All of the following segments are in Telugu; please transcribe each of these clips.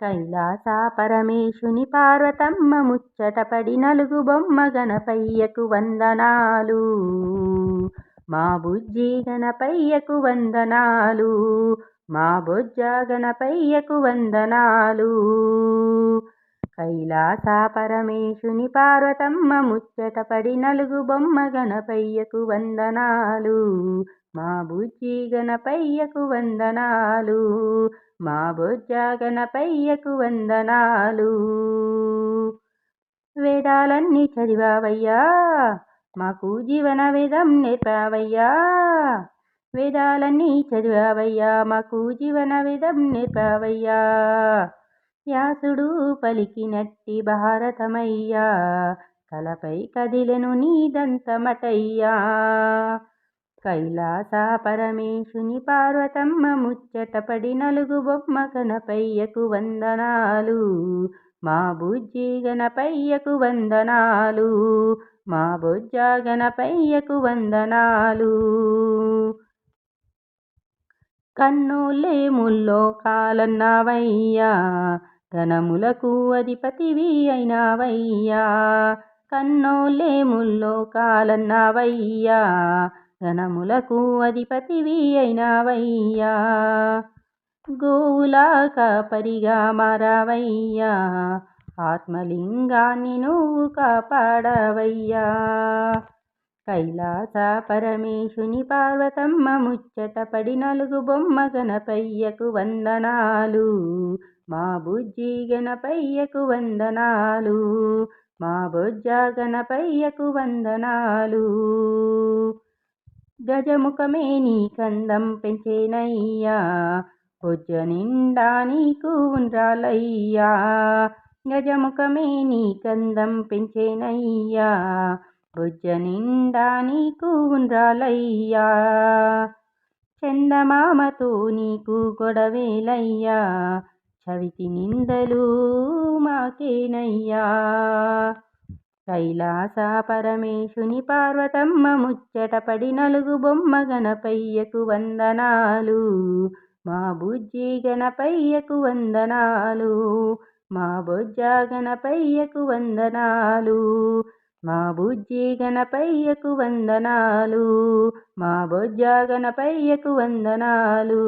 కైలాసా పరమేశుని పార్వతమ్మ ముచ్చటపడి నలుగు బొమ్మ గణపయ్యకు వందనాలు. మా బుజ్జి గణపయ్యకు వందనాలు. మా బొజ్జ గణపయ్యకు వందనాలు. కైలాసా పరమేశుని పార్వతమ్మ ముచ్చటపడి నలుగు బొమ్మ గణపయ్యకు వందనాలు. మా బుజ్జి గణపయ్యకు వందనాలు. మా బొజ్జ గణపయ్యకు వందనాలు. వేదాలన్నీ చదివావయ్యా మాకు జీవన వేదం నేర్పావయ్యా. వేదాలన్నీ చదివావయ్యా మాకు జీవన వేదం నేర్పావయ్యా. వ్యాసుడు పలికినట్టి భారతమయ్యా కలపై కదిలెను నీదంతమటయ్యా. కైలాస పరమేశుని పార్వతమ్మ ముచ్చటపడి నలుగు బొమ్మ గణపయ్యకు వందనాలు. మా బుజ్జి గణపయ్యకు వందనాలు. మా బొజ్జ గణపయ్యకు వందనాలు. కన్నులే ముల్లో కాలన్నావయ్యా ఘనములకు అధిపతివి అయినావయ్యా. కన్నోలే ముల్లో కాలన్నావయ్యా ధనములకు అధిపతివి అయినావయ్యా. గోవులాక కాపరిగా మారావయ్యా ఆత్మలింగాన్ని నువ్వు కాపాడవయ్యా. కైలాస పరమేశుని పార్వతమ్మ ముచ్చటపడి నలుగు బొమ్మ గణపయ్యకు వందనాలు. మా బుజ్జి గణపయ్యకు వందనాలు. మా బొజ్జ గణపయ్యకు వందనాలు. గజముఖమే నీ కందం పెంచేనయ్యా కొజ్జ నిండా నీకు ఉండ్రాలయ్యా. గజముఖమే నీ కందం పెంచేనయ్యా బొజ్జ నిండా నీకు ఉండ్రాలయ్యా. చందమామతో నీకు గొడవేలయ్యా చవితి నిందలు మాకేనయ్యా. కైలాస పరమేశుని పార్వతమ్మ ముచ్చటపడి నలుగు బొమ్మ గణపయ్యకు వందనాలు. మా బుజ్జి గణపయ్యకు వందనాలు. మా బొజ్జ గణపయ్యకు వందనాలు. మా బుజ్జి గణపయ్యకు వందనాలు. మా బొజ్జ గణపయ్యకు వందనాలు.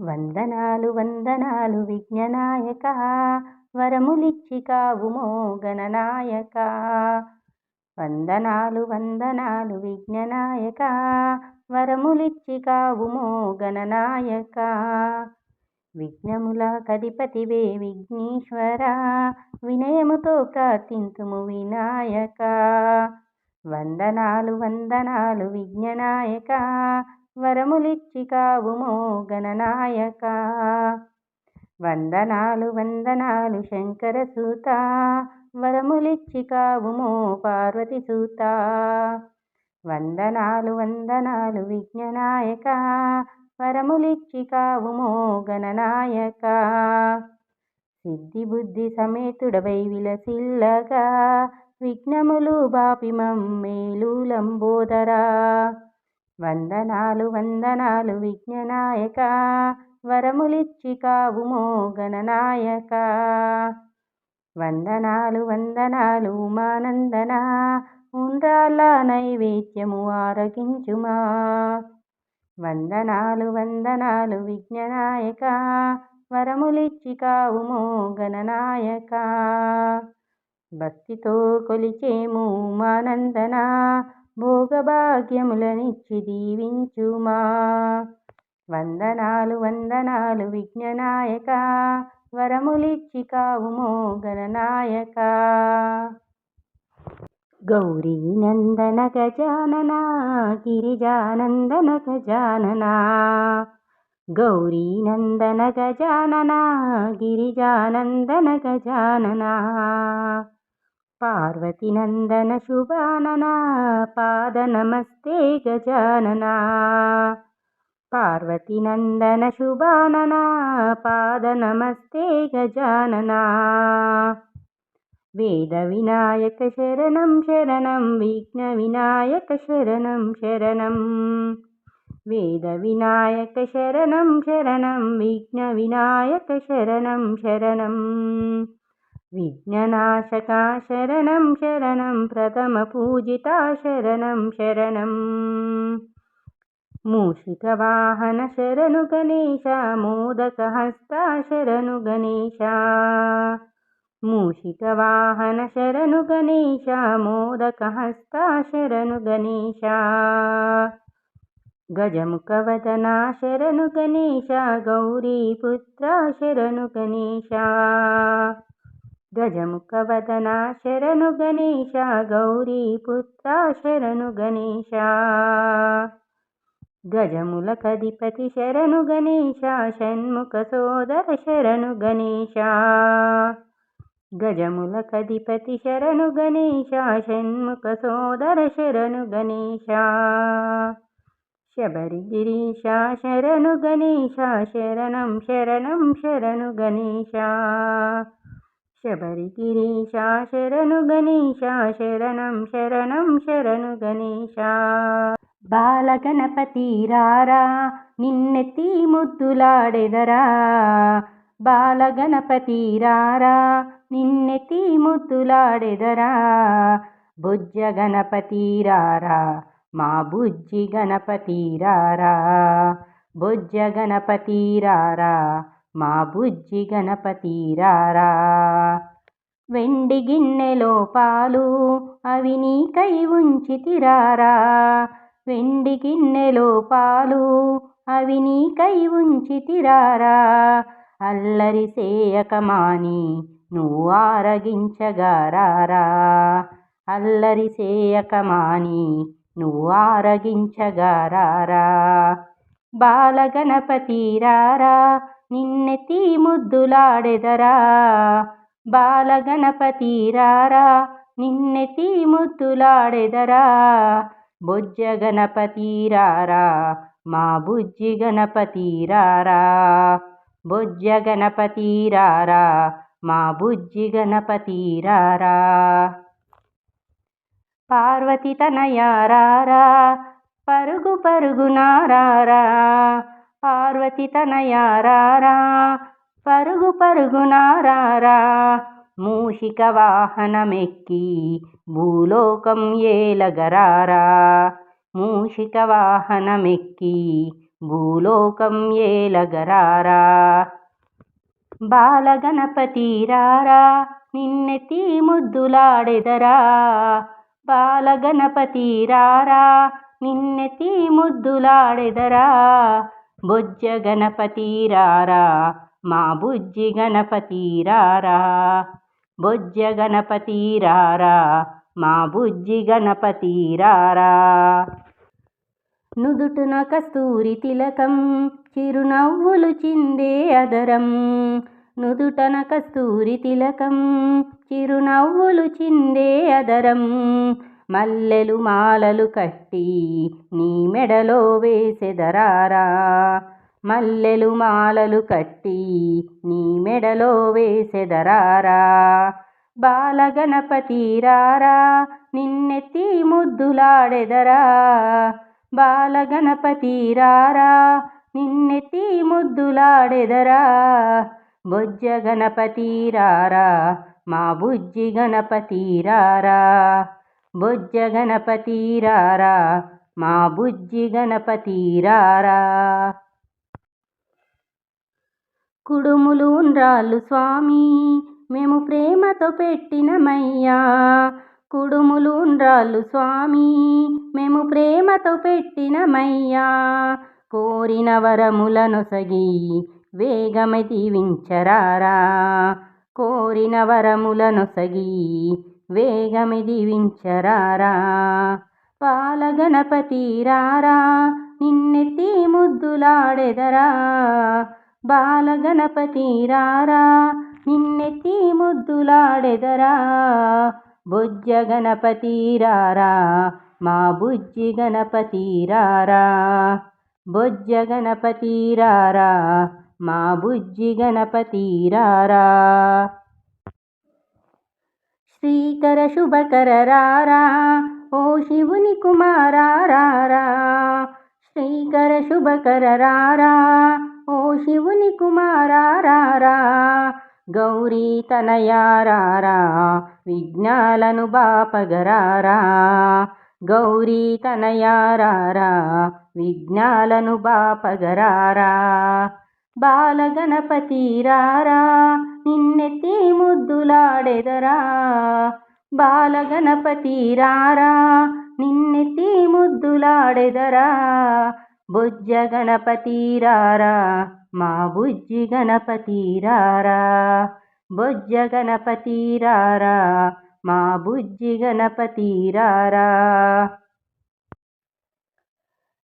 వందనాలు వందనాలు విఘ్ననాయక. వరములిచ్చి కావుమో గణనాయక. వందనాలు వందనాలు విఘ్ననాయక. వరములిచ్చి కావుమో గణనాయక. విఘ్నముల కధిపతివే విఘ్నేశ్వర. వినయముతో ప్రార్థింతుము వినాయక. వందనాలు వందనాలు విఘ్ననాయక. వరములిచ్చి కావుమో గణనాయక. వందనాలు వందనాలు శంకర సూత. వరములిచ్చి కావుమో పార్వతి సూత. వందనాలు వందనాలు విఘ్ననాయక. వరములిచ్చి కావుమో గణనాయక సిద్ధి బుద్ధి సమేతుడవై విలసిల్లగా విఘ్నములు బాపి మమ్మేలు వందనాలు వందనాలు విఘ్ననాయక. వరములిచ్చి కావుమో గణనాయక వందనాలు వందనాలు మానందన ఉండ్రాల నైవేద్యము ఆరగించుమా. వందనాలు వందనాలు విజ్ఞనాయక వరములిచ్చి కావుమో గణనాయక భక్తితో కొలిచేము ఉమానందన భోగభాగ్యములనిచ్చి దీవించుమా. వందనాలు వందనాలు విఘ్ననాయక. వరములిచ్చి కావుమో గణనాయక గౌరీ నందన గజానన గిరిజానందన గజానన. గౌరీ నందన గజానన గిరిజానందన గజానన. పార్వతి నందన శుభానన పాద నమస్తే గజానన. पार्वतीनन्दनशुभानना पादनमस्ते गजानना वेदविनायकशरणं शरणं विघ्नविनायकशरणं शरणं। वेदविनायकशरणं शरणं विघ्नविनायकशरणं शरणं। विघ्ननाशका शरणं शरणं प्रथमपूजिता शरणं शरणम् మూషికవాహన శరణు గణేశ మోదక హస్త శరణు గణేశ. మూషికవాహన శరణు గణేశ మోదక హస్త శరణు గణేశ. గజముఖవదన శరణు గణేశ గౌరీపుత్ర శరణు గణేశ. గజముఖవదన శరణు గణేశ గౌరీపుత్ర శరణు గణేశ. గజముల కధిపతి శరణు గణేశ షణ్ముఖ సోదర శరణు గణేశ. గజముల కధిపతి శరణు గణేశ షణ్ముఖ సోదర శరణు గణేశ. శబరి గిరీశ శరణు గణేశ శరణం శరణం శరణు గణేశ. శబరి గిరీశ శరణు గణేశ శరణం శరణం శరణు గణేశ. బాలగణపతి రారా నిన్నెత్తి ముద్దులాడెదరా బాలగణపతి రారా నిన్నెత్తి ముద్దులాడెదరా బుజ్జ గణపతి రారా మా బుజ్జి గణపతి రారా. బుజ్జ గణపతి రారా మా బుజ్జి గణపతి రారా. వెండి గిన్నెలో పాలు అవి నీకై ఉంచితిరారా. వెండి గిన్నెలో పాలు అవి నీకై ఉంచితిరారా? అల్లరి సేయకమాని నువ్వు ఆరగించగారారా? అల్లరి సేయకమాని నువ్వు ఆరగించగారారా? బాలగణపతి రారా నిన్నెత్తి ముద్దులాడెదరా? బాలగణపతి రారా నిన్నెత్తి ముద్దులాడెదరా? బొజ్జ గణపతిరారా మా బుజ్జి గణపతిరారా బొజ్జ గణపతి మా బుజ్జి గణపతిరారా పార్వతి తనయారారా పరుగు పరుగు నారారా పార్వతి తనయారారా పరుగు పరుగు నారారా మూషిక వాహనమెక్కి భూలోకం ఏలగరారా మూషిక వాహనమెక్కి భూలోకం ఏలగరారా బాలగణపతి రారా నిన్నెత్తి ముద్దులాడెదరా బాలగణపతి రారా నిన్నెత్తి ముద్దులాడెదరా బొజ్జ గణపతి రారా మా బుజ్జి గణపతి రారా బొజ్జ గణపతి రారా మా బుజ్జి గణపతి రారా. నుదుటున కస్తూరి తిలకం చిరునవ్వులు చిందే అదరం. నుదుటన కస్తూరి తిలకం చిరునవ్వులు చిందే అదరం. మల్లెలు మాలలు కట్టి నీ మెడలో వేసెదరారా. మల్లెలు మాలలు కట్టి నీ మెడలో వేసెదరారా? బాలగణపతి రారా? నిన్నెత్తి ముద్దులాడెదరా? బాలగణపతి రారా? నిన్నెత్తి ముద్దులాడెదరా? బొజ్జ గణపతి రారా? మా బుజ్జి గణపతి రారా? బొజ్జ గణపతి రారా? మా బుజ్జి గణపతి రారా? కుడుములు ఉండ్రాళ్ళు స్వామి మేము ప్రేమతో పెట్టినమయ్యా. కుడుములు ఉండ్రాళ్ళు స్వామి మేము ప్రేమతో పెట్టినమయ్యా. కోరిన వరములనొసగి వేగమై దీవించరారా. కోరిన వరములనొసగి వేగమి దీవించరారా. పాలగణపతి రారా నిన్నెత్తి ముద్దులాడెదరా. బాలగణపతి రారా నిన్నెత్తి ముద్దులాడెదరా. బుజ్జ గణపతి రారా మా బుజ్జి గణపతి రారా. బొజ్జ గణపతి రారా మా బుజ్జి గణపతి రారా. శ్రీకర శుభకర రారా ఓ శివుని కుమారా రారా శ్రీకర శుభకర రారా ఓ శివుని కుమారారా గౌరీ తనయారారా విఘ్నాలను బాపగరారా. గౌరీ తనయారారా విఘ్నాలను బాపగరారా. బాలగణపతి రారా నిన్నెత్తి ముద్దులాడెదరా. బాలగణపతి రారా నిన్నెత్తి ముద్దులాడెదరా. బుజ్జ గణపతిరారా మా బుజ్జి గణపతిరారా బొజ్జ గణపతి మా బుజ్జి గణపతిరారా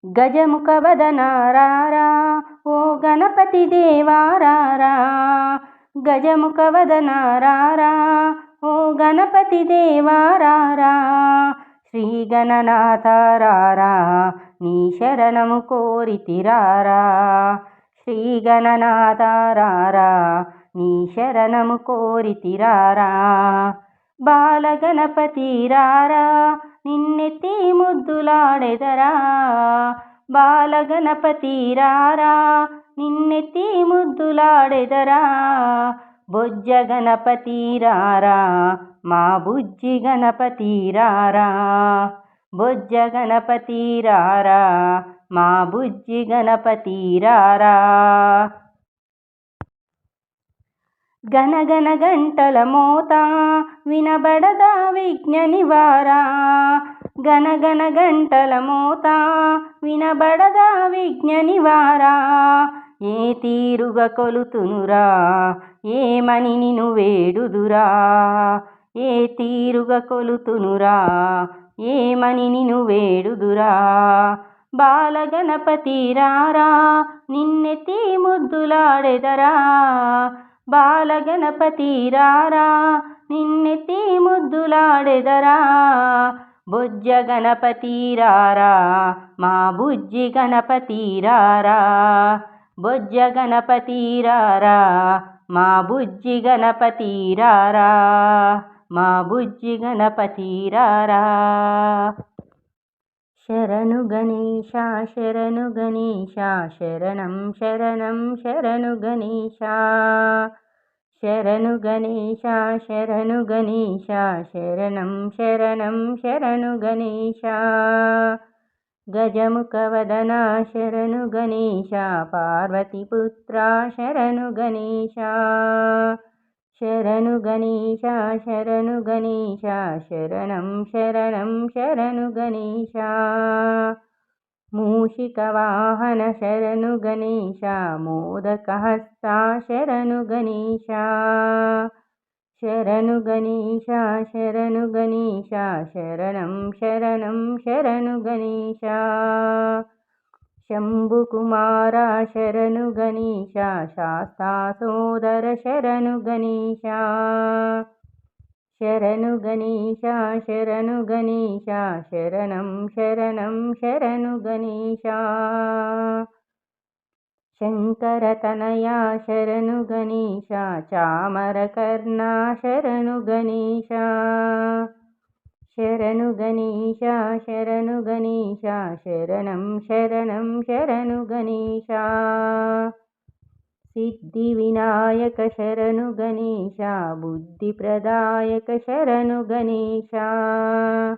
గజముఖ వదనారారా ఓ గణపతి దేవారారా గజముఖ వదనారారా ఓ గణపతి దేవారారా శ్రీ గణనాథారారా నీ శరణము కోరితిరారా? శ్రీ గణనాథారారా నీ శరణము కోరితిరారా? బాలగణపతి రారా నిన్నెత్తి ముద్దులాడెదరా? బాలగణపతి రారా నిన్నెత్తి ముద్దులాడెదరా? బొజ్జ గణపతి రారా మా బుజ్జి గణపతి రారా బొజ్జ గణపతి రారా మా బుజ్జి గణపతి రారా గనగన గంటల మోత వినబడదా విఘ్న నివారా. గనగన గంటల మోత వినబడదా విఘ్న నివారా. ఏ తీరుగా కొలుతునురా ఏమని నిను వేడుదురా. ఏ తీరుగా కొలుతునురా ఏమని నిను వేడుదురా? బాలగణపతి రారా? నిన్నెత్తి ముద్దులాడెదరా? బాలగణపతి రారా? నిన్నెత్తి ముద్దులాడెదరా? బుజ్జ గణపతి రారా? మా బుజ్జి గణపతి రారా? బొజ్జ గణపతి రారా? మా బుజ్జి గణపతి రారా? మా బుజ్జి గణపతిరారా శరణు గణేశ శరణు గణేశ శరణం శరణం శరణు గణేశ. శరణు గణేశ శరణు గణేశ శరణం శరణం శరణు గణేశ. గజముఖవదన శరణు గణేశ. పార్వతీపుత్ర శరణు గణేశ. శరణు గణేశ శరణు గణేశ శరణం శరణం శరణు గణేశ. మూషికవాహన శరణు గణేశ మోదకహస్త శరణు గణేశ. శరణు గణేశ శరణు గణేశ శరణం శరణం శరణు గణేశ. శంభుకుమార శరణు గణేశ శాస్తా సోదర శరణు గణేశ శరణు గణేశ శరణు గణేశ శరణం శరణం శరణు గణేశ శంకరతనయా శరణు గణేశ చామరకర్ణ శరణు గణేశ शरणगनीशानुगणेशा शरणं शरणं शरणुगणेशा सिद्धिविनायकशरनुगनीशा बुद्धिप्रदायक शरणु गणेशा।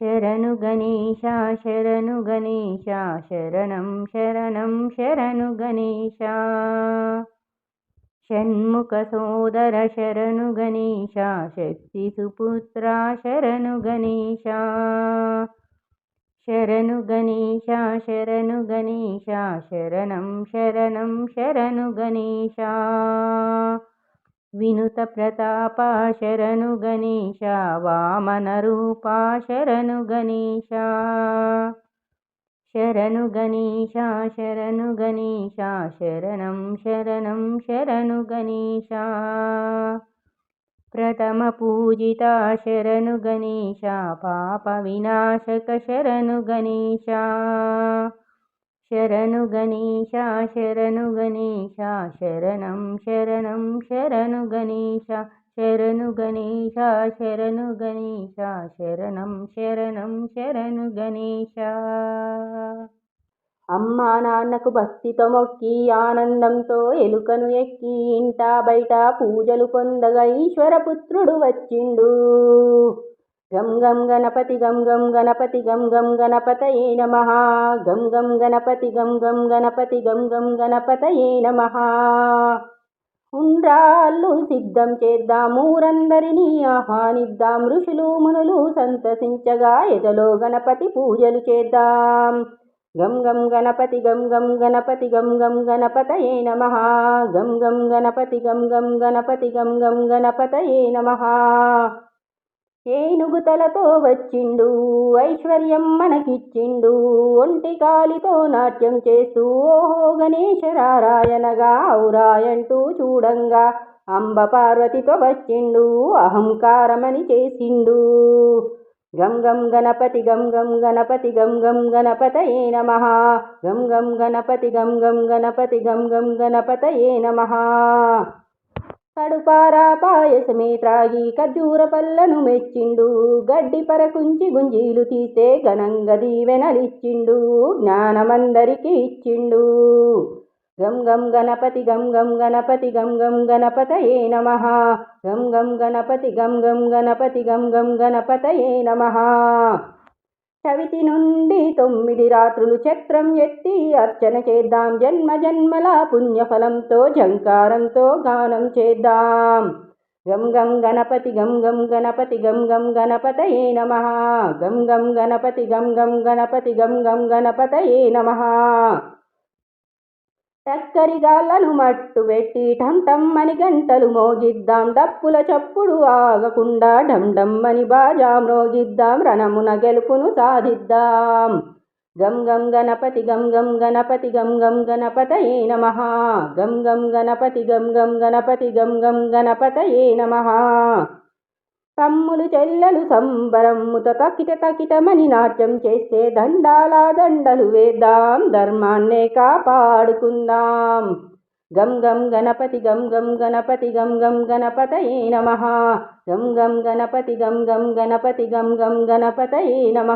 शरणुगनीशानुगणेशा शरणं शरणं शरणु गणेशा। షణ్ముఖ సోదర శరణు గణేశ శక్తి సుపుత్ర శరణు గణేశ. శరణు గణేశ శరణు గణేశ శరణం శరణం శరణు గణేశ. వినుత ప్రతాప శరణు గణేశ వామన రూప శరణు గణేశ. శరణు గణేశ శరణు గణేశ శరణం శరణం శరణు గణేశ. ప్రథమ పూజిత శరణు గణేశ పాప వినాశక శరణు గణేశ. శరణు గణేశ శరణు గణేశ శరణం శరణం శరణు గణేశ. శరణు గణేశ శరణు గణేశ శరణం శరణం శరణు గణేశ. అమ్మా నాన్నకు భక్తితో మొక్కి ఆనందంతో ఎలుకను ఎక్కి ఇంట బయట పూజలు పొందగా ఈశ్వరపుత్రుడు వచ్చిండు. గం గం గణపతి గం గం గణపతి గం గం గణపతయే నమ. గం గం గణపతి గం గం గణపతి గం గం గణపతయే నమ. ఉండ్రాళ్ళు సిద్ధం చేద్దాం ఊరందరినీ ఆహ్వానిద్దాం ఋషులు మునులు సంతసించగా ఎదలో గణపతి పూజలు చేద్దాం. గం గం గణపతి గం గం గణపతి గం గం గణపతయే నమ. గం గం గణపతి గం గం గణపతి గం గం గణపతయే నమ. ఏనుగుతలతో వచ్చిండు ఐశ్వర్యం మనకిచ్చిండు ఒంటి కాలితో నాట్యం చేస్తూ ఓహో గణేశరారాయణగా ఔరాయంటూ చూడంగా అంబ పార్వతితో వచ్చిండు అహంకారమని చేసిండు. గం గం గణపతి గం గం గణపతి గం గం గణపతయే నమ గం గం గణపతి గం గం గణపతి గం గం గణపతయే నమ. కడుపారా పాయసమే త్రాగి ఖర్జూర పళ్ళను మెచ్చిండు. గడ్డి పరకుంచి గుంజీలు తీసే ఘనంగా దీవెనలిచ్చిండు. జ్ఞానమందరికి ఇచ్చిండు. గం గం గణపతి గం గం గణపతి గం గం గణపతయే నమ. గం గం గణపతి గం గం గణపతి గం గం గణపతయే నమ. చవితి నుండి తొమ్మిది రాత్రులు చక్రం ఎత్తి అర్చన చేద్దాం. జన్మ జన్మల పుణ్యఫలంతో జంకారంతో గానం చేద్దాం. గం గం గణపతి గం గం గణపతి గం గం గణపతయే నమ. గం గం గణపతి గం గం గణపతి గం గం గణపతయే నమ. టక్కరిగాళ్ళను మట్టు పెట్టి ఠం గంటలు మోగిద్దాం. డప్పుల చప్పుడు ఆగకుండా ఢం ఢం బాజా మ్రోగిద్దాం. రణమున గెలుపును సాధిద్దాం. గం గం గణపతి గం గం గణపతి గం గం గణపతయే నమ. గం గం గణపతి గం గం గణపతి గం గం గణపతయే నమ. తమ్ములు చెల్లెలు సంబరమ్ముత తకిట తకిటమని నాట్యం చేస్తే దండాల దండలు వేద్దాం ధర్మాన్నే కాపాడుకుందాం. గం గం గణపతి గం గం గణపతి గం గం గణపతయే నమ. గం గం గణపతి గం గం గణపతి గం గం గణపతయే నమ.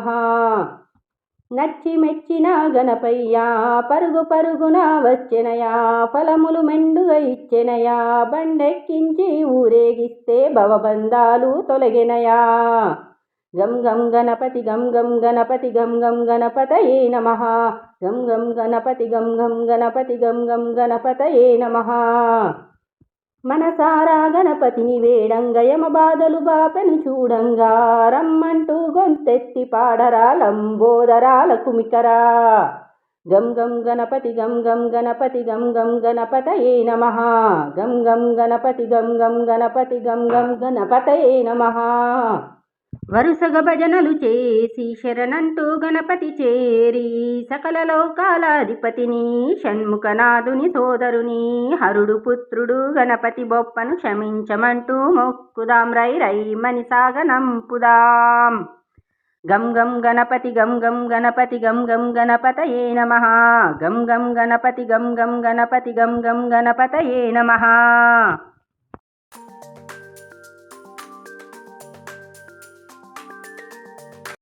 నచ్చి మెచ్చిన గణపయ్యా పరుగు పరుగున వచ్చెనయా ఫలములు మెండుగా ఇచ్చెనయా బండెక్కించి ఊరేగిస్తే భవబంధాలు తొలగినయా. గం గం గణపతి గం గం గణపతి గం గం గణపతయే నమ. గం గం గణపతి గం గం గణపతి గం గం గణపతయే నమ. మనసారా గణపతిని వేడంగా యమ బాధలు బాపెను చూడంగా. రమ్మంటూ గొంతెత్తి పాడరా లంబోదరాల కుమికరా గం గం గణపతి గం గం గణపతి గం గం గణపతయే నమ. గం గం గణపతి గం గం గణపతి గం గం గణపతయే నమ. వరుసగ భజనలు చేసి శరణంటూ గణపతి చేరి సకల లోకాలాధిపతిని షణ్ముఖనాథుని సోదరుని హరుడు పుత్రుడు గణపతి బొప్పను క్షమించమంటూ మొక్కుదాం. రై రై మని సాగనంపుదాం గం గం గణపతి గం గం గణపతి గం గం గణపతయే నమ. గం గం గణపతి గం గం గణపతి గం గం గణపతయే నమ.